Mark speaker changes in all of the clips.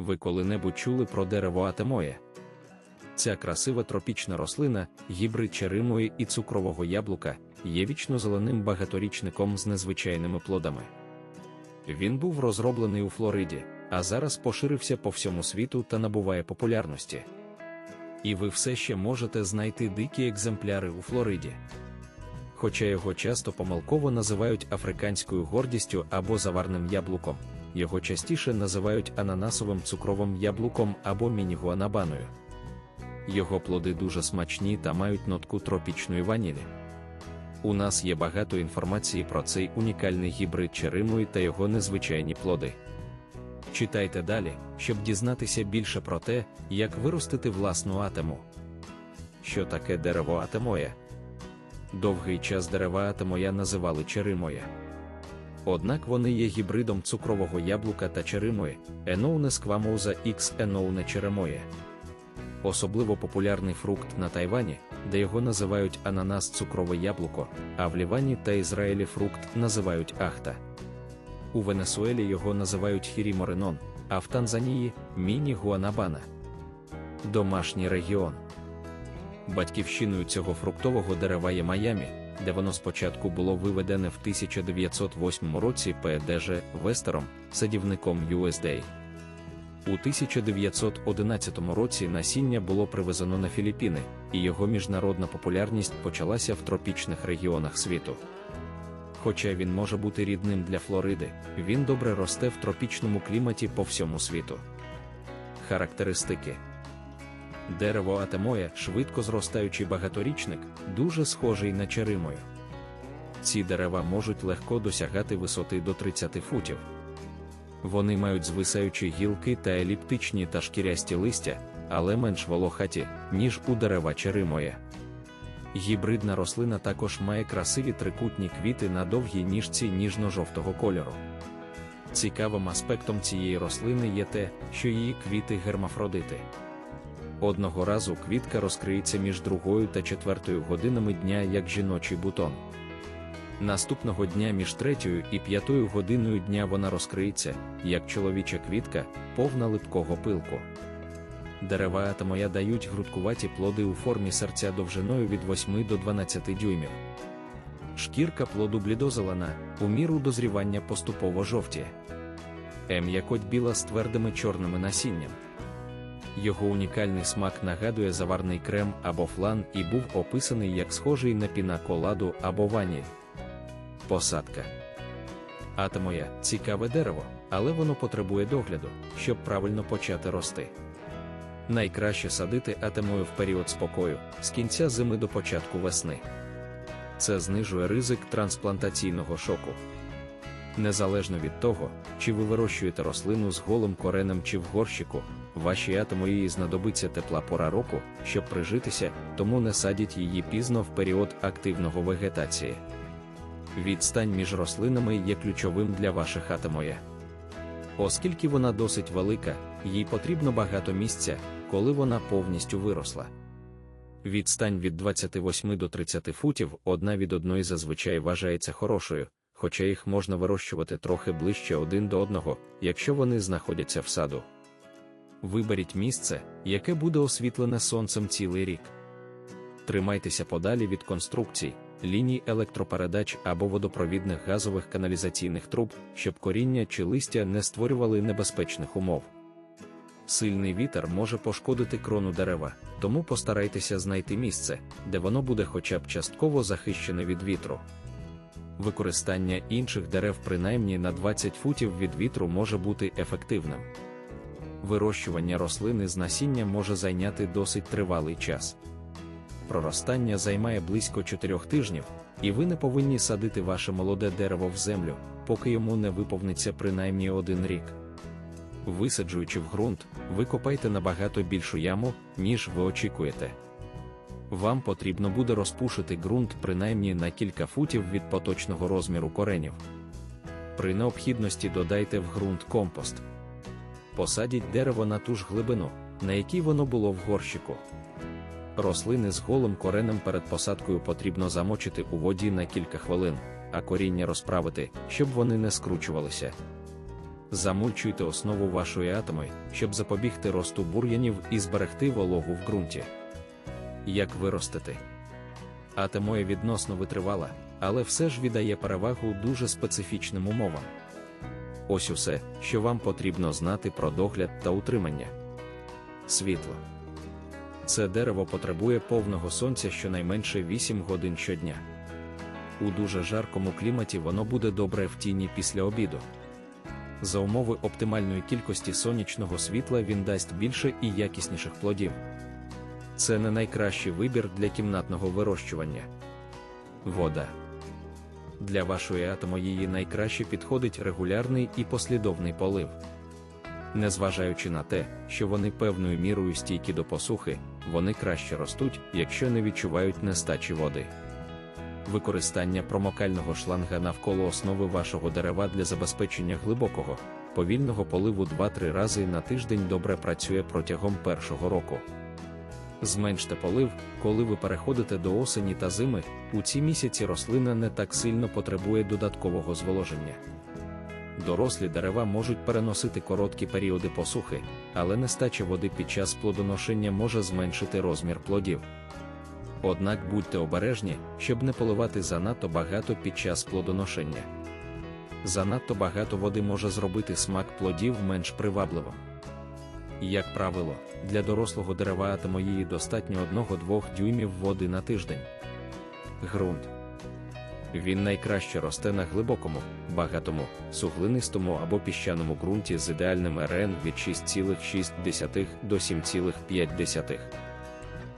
Speaker 1: Ви коли-небудь чули про дерево атемоє? Ця красива тропічна рослина, гібрид черимої і цукрового яблука, є вічно-зеленим багаторічником з незвичайними плодами. Він був розроблений у Флориді, а зараз поширився по всьому світу та набуває популярності. І ви все ще можете знайти дикі екземпляри у Флориді. Хоча його часто помилково називають африканською гордістю або заварним яблуком, його частіше називають ананасовим цукровим яблуком або мінігуанабаною. Його плоди дуже смачні та мають нотку тропічної ванілі. У нас є багато інформації про цей унікальний гібрид черимої та його незвичайні плоди. Читайте далі, щоб дізнатися більше про те, як виростити власну атему. Що таке дерево атемоя? Довгий час дерева атемоя називали черимоя. Однак вони є гібридом цукрового яблука та черимої, еноуне сквамоуза X еноуне черемоє. Особливо популярний фрукт на Тайвані, де його називають ананас цукрове яблуко, а в Лівані та Ізраїлі фрукт називають ахта. У Венесуелі його називають хіріморенон, а в Танзанії міні гуанабана. Домашній регіон. Батьківщиною цього фруктового дерева є Майамі, де воно спочатку було виведене в 1908 році ПДЖ Вестером, садівником USDA. У 1911 році насіння було привезено на Філіппіни, і його міжнародна популярність почалася в тропічних регіонах світу. Хоча він може бути рідним для Флориди, він добре росте в тропічному кліматі по всьому світу. Характеристики Дерево атемоя, швидко зростаючий багаторічник, дуже схожий на черимою. Ці дерева можуть легко досягати висоти до 30 футів. Вони мають звисаючі гілки та еліптичні та шкірясті листя, але менш волохаті, ніж у дерева черимоя. Гібридна рослина також має красиві трикутні квіти на довгій ніжці ніжно-жовтого кольору. Цікавим аспектом цієї рослини є те, що її квіти гермафродити. Одного разу квітка розкриється між другою та четвертою годинами дня як жіночий бутон. Наступного дня між третьою і п'ятою годиною дня вона розкриється, як чоловіча квітка, повна липкого пилку. Дерева атомоя дають грудкуваті плоди у формі серця довжиною від 8 до 12 дюймів. Шкірка плоду блідозелена, у міру дозрівання поступово жовті. М'якоть біла з твердими чорними насінням. Його унікальний смак нагадує заварний крем або флан і був описаний як схожий на пінаколаду або ваніль. Посадка. Атомоя цікаве дерево, але воно потребує догляду, щоб правильно почати рости. Найкраще садити атомою в період спокою з кінця зими до початку весни. Це знижує ризик трансплантаційного шоку. Незалежно від того, чи ви вирощуєте рослину з голим коренем чи в горщику, вашій атомої знадобиться тепла пора року, щоб прижитися, тому не садіть її пізно в період активного вегетації. Відстань між рослинами є ключовим для ваших атомоя. Оскільки вона досить велика, їй потрібно багато місця, коли вона повністю виросла. Відстань від 28 до 30 футів одна від одної зазвичай вважається хорошою, хоча їх можна вирощувати трохи ближче один до одного, якщо вони знаходяться в саду. Виберіть місце, яке буде освітлене сонцем цілий рік. Тримайтеся подалі від конструкцій, ліній електропередач або водопровідних газових каналізаційних труб, щоб коріння чи листя не створювали небезпечних умов. Сильний вітер може пошкодити крону дерева, тому постарайтеся знайти місце, де воно буде хоча б частково захищене від вітру. Використання інших дерев принаймні на 20 футів від вітру може бути ефективним. Вирощування рослини з насіння може зайняти досить тривалий час. Проростання займає близько 4 тижнів, і ви не повинні садити ваше молоде дерево в землю, поки йому не виповниться принаймні один рік. Висаджуючи в ґрунт, ви копайте набагато більшу яму, ніж ви очікуєте. Вам потрібно буде розпушити ґрунт принаймні на кілька футів від поточного розміру коренів. При необхідності додайте в ґрунт компост. Посадіть дерево на ту ж глибину, на якій воно було в горщику. Рослини з голим коренем перед посадкою потрібно замочити у воді на кілька хвилин, а коріння розправити, щоб вони не скручувалися. Замульчуйте основу вашої атоми, щоб запобігти росту бур'янів і зберегти вологу в ґрунті. Як виростити? Атомоя відносно витривала, але все ж віддає перевагу дуже специфічним умовам. Ось усе, що вам потрібно знати про догляд та утримання. Світло. Це дерево потребує повного сонця щонайменше 8 годин щодня. У дуже жаркому кліматі воно буде добре в тіні після обіду. За умови оптимальної кількості сонячного світла він дасть більше і якісніших плодів. Це не найкращий вибір для кімнатного вирощування. Вода. Для вашої атому її найкраще підходить регулярний і послідовний полив. Незважаючи на те, що вони певною мірою стійкі до посухи, вони краще ростуть, якщо не відчувають нестачі води. Використання промокального шланга навколо основи вашого дерева для забезпечення глибокого, повільного поливу 2-3 рази на тиждень добре працює протягом першого року. Зменште полив, коли ви переходите до осені та зими, у ці місяці рослина не так сильно потребує додаткового зволоження. Дорослі дерева можуть переносити короткі періоди посухи, але нестача води під час плодоношення може зменшити розмір плодів. Однак будьте обережні, щоб не поливати занадто багато під час плодоношення. Занадто багато води може зробити смак плодів менш привабливим. Як правило, для дорослого дерева атомоїї достатньо 1-2 дюймів води на тиждень. Ґрунт. Він найкраще росте на глибокому, багатому, суглинистому або піщаному ґрунті з ідеальним РН від 6,6 до 7,5.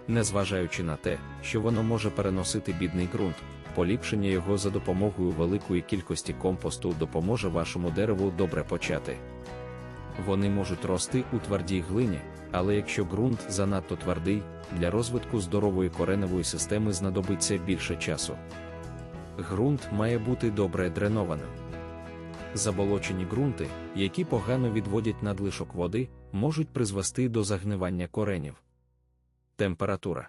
Speaker 1: Незважаючи на те, що воно може переносити бідний ґрунт, поліпшення його за допомогою великої кількості компосту допоможе вашому дереву добре почати. Вони можуть рости у твердій глині, але якщо ґрунт занадто твердий, для розвитку здорової кореневої системи знадобиться більше часу. Ґрунт має бути добре дренованим. Заболочені ґрунти, які погано відводять надлишок води, можуть призвести до загнивання коренів. Температура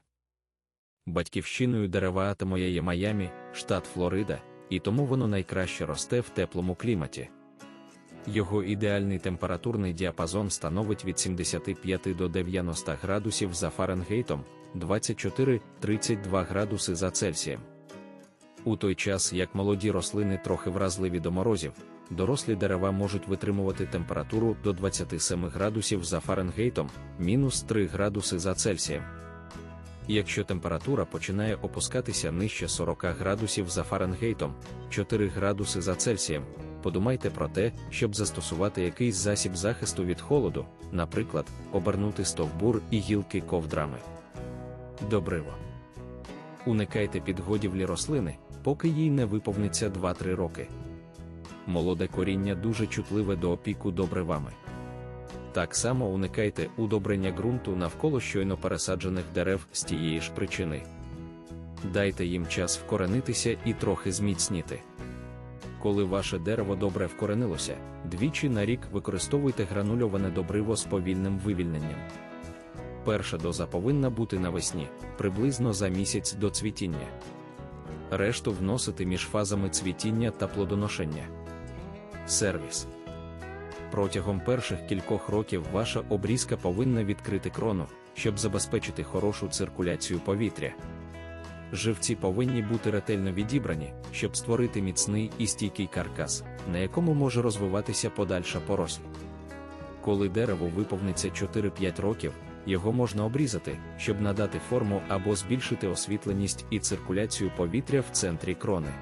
Speaker 1: батьківщиною дерева є Майамі, штат Флорида, і тому воно найкраще росте в теплому кліматі. Його ідеальний температурний діапазон становить від 75 до 90 градусів за Фаренгейтом, 24-32 градуси за Цельсієм. У той час як молоді рослини трохи вразливі до морозів, дорослі дерева можуть витримувати температуру до 27 градусів за Фаренгейтом, мінус 3 градуси за Цельсієм. Якщо температура починає опускатися нижче 40 градусів за Фаренгейтом, 4 градуси за Цельсієм, подумайте про те, щоб застосувати якийсь засіб захисту від холоду, наприклад, обернути стовбур і гілки ковдрами. Добриво. Уникайте підгодівлі рослини, поки їй не виповниться 2-3 роки. Молоде коріння дуже чутливе до опіку добривами. Так само уникайте удобрення ґрунту навколо щойно пересаджених дерев з тієї ж причини. Дайте їм час вкоренитися і трохи зміцніти. Коли ваше дерево добре вкоренилося, двічі на рік використовуйте гранульоване добриво з повільним вивільненням. Перша доза повинна бути навесні, приблизно за місяць до цвітіння. Решту вносити між фазами цвітіння та плодоношення. Сервіс протягом перших кількох років ваша обрізка повинна відкрити крону, щоб забезпечити хорошу циркуляцію повітря. Живці повинні бути ретельно відібрані, щоб створити міцний і стійкий каркас, на якому може розвиватися подальша поросль. Коли дерево виповниться 4-5 років, його можна обрізати, щоб надати форму або збільшити освітленість і циркуляцію повітря в центрі крони.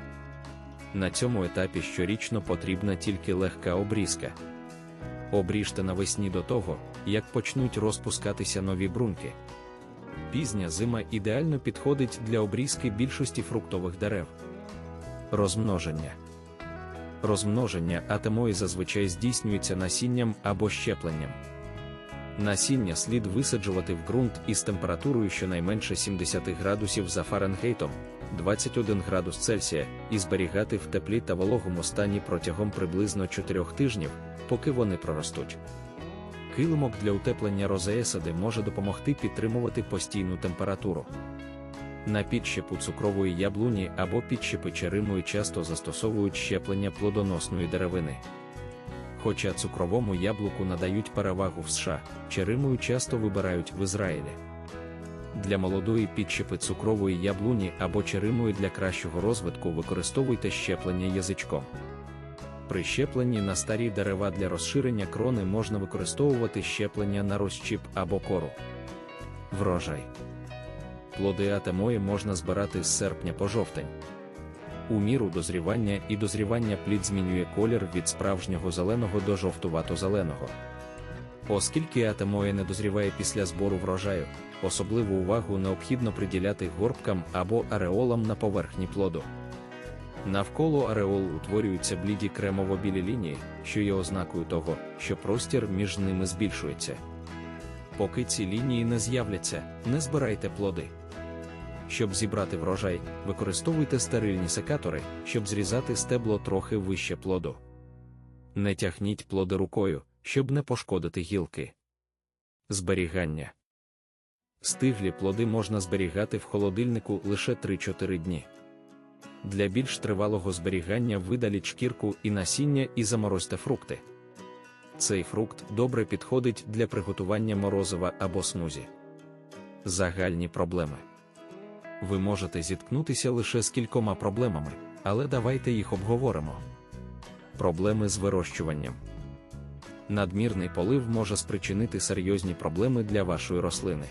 Speaker 1: На цьому етапі щорічно потрібна тільки легка обрізка. Обріжте навесні до того, як почнуть розпускатися нові брунки. Пізня зима ідеально підходить для обрізки більшості фруктових дерев. Розмноження. Розмноження атомої зазвичай здійснюється насінням або щепленням. Насіння слід висаджувати в ґрунт із температурою щонайменше 70 градусів за Фаренгейтом, 21 градус Цельсія, і зберігати в теплі та вологому стані протягом приблизно 4 тижнів, поки вони проростуть. Килимок для утеплення розеесади може допомогти підтримувати постійну температуру. На підщепу цукрової яблуні або підщепи черимої часто застосовують щеплення плодоносної деревини. Хоча цукровому яблуку надають перевагу в США, черимою часто вибирають в Ізраїлі. Для молодої підщепи цукрової яблуні або черимої для кращого розвитку використовуйте щеплення язичком. При щепленні на старі дерева для розширення крони можна використовувати щеплення на розчіп або кору. Врожай. Плоди атемої можна збирати з серпня по жовтень. У міру дозрівання і дозрівання плід змінює колір від справжнього зеленого до жовтувато-зеленого. Оскільки атемоя не дозріває після збору врожаю, особливу увагу необхідно приділяти горбкам або ареолам на поверхні плоду. Навколо ареол утворюються бліді кремово-білі лінії, що є ознакою того, що простір між ними збільшується. Поки ці лінії не з'являться, не збирайте плоди. Щоб зібрати врожай, використовуйте стерильні секатори, щоб зрізати стебло трохи вище плоду. Не тягніть плоди рукою, щоб не пошкодити гілки. Зберігання стиглі плоди можна зберігати в холодильнику лише 3-4 дні. Для більш тривалого зберігання видаліть шкірку і насіння і заморозьте фрукти. Цей фрукт добре підходить для приготування морозива або смузі. Загальні проблеми. Ви можете зіткнутися лише з кількома проблемами, але давайте їх обговоримо. Проблеми з вирощуванням. Надмірний полив може спричинити серйозні проблеми для вашої рослини.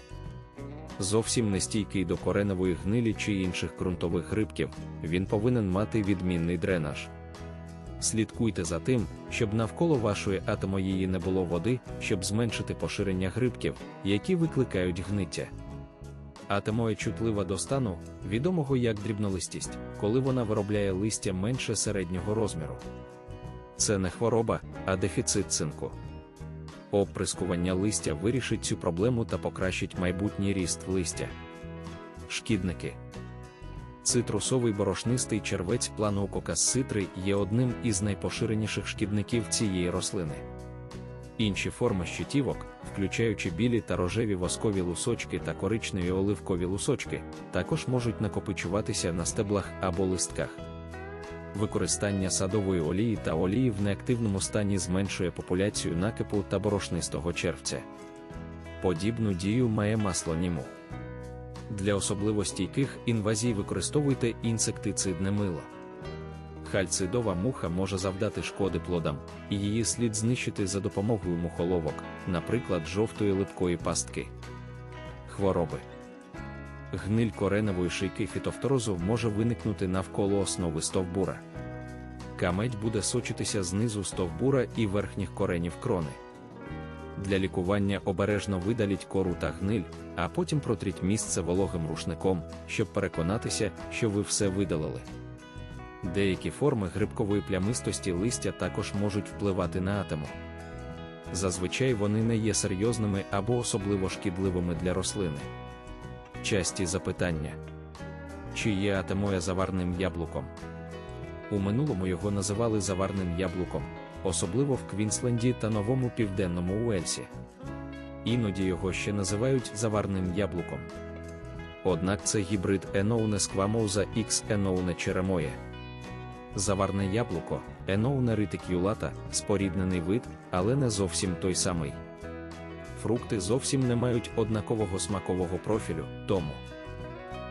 Speaker 1: Зовсім нестійкий до кореневої гнилі чи інших ґрунтових грибків, він повинен мати відмінний дренаж. Слідкуйте за тим, щоб навколо вашої атомоїї не було води, щоб зменшити поширення грибків, які викликають гниття. Атомоя чутлива до стану, відомого як дрібнолистість, коли вона виробляє листя менше середнього розміру. Це не хвороба, а дефіцит цинку. Оприскування листя вирішить цю проблему та покращить майбутній ріст листя. Шкідники. Цитрусовий борошнистий червець планоукокас ситри є одним із найпоширеніших шкідників цієї рослини. Інші форми щитівок, включаючи білі та рожеві воскові лусочки та коричневі оливкові лусочки, також можуть накопичуватися на стеблах або листках. Використання садової олії та олії в неактивному стані зменшує популяцію накипу та борошнистого червця. Подібну дію має масло німу. Для особливо стійких інвазій використовуйте інсектицидне мило. Хальцидова муха може завдати шкоди плодам, і її слід знищити за допомогою мухоловок, наприклад, жовтої липкої пастки. Хвороби. Гниль кореневої шийки фітофторозу може виникнути навколо основи стовбура. Камедь буде сочитися знизу стовбура і верхніх коренів крони. Для лікування обережно видаліть кору та гниль, а потім протріть місце вологим рушником, щоб переконатися, що ви все видалили. Деякі форми грибкової плямистості листя також можуть впливати на атому. Зазвичай вони не є серйозними або особливо шкідливими для рослини. Часті запитання: чи є атемоя заварним яблуком? У минулому його називали заварним яблуком, особливо в Квінсленді та Новому Південному Уельсі. Іноді його ще називають заварним яблуком. Однак це гібрид Еноуне сквамоуза X Еноуне черемоє. Заварне яблуко, Еноуне ретикюлата, споріднений вид, але не зовсім той самий. Фрукти зовсім не мають однакового смакового профілю, тому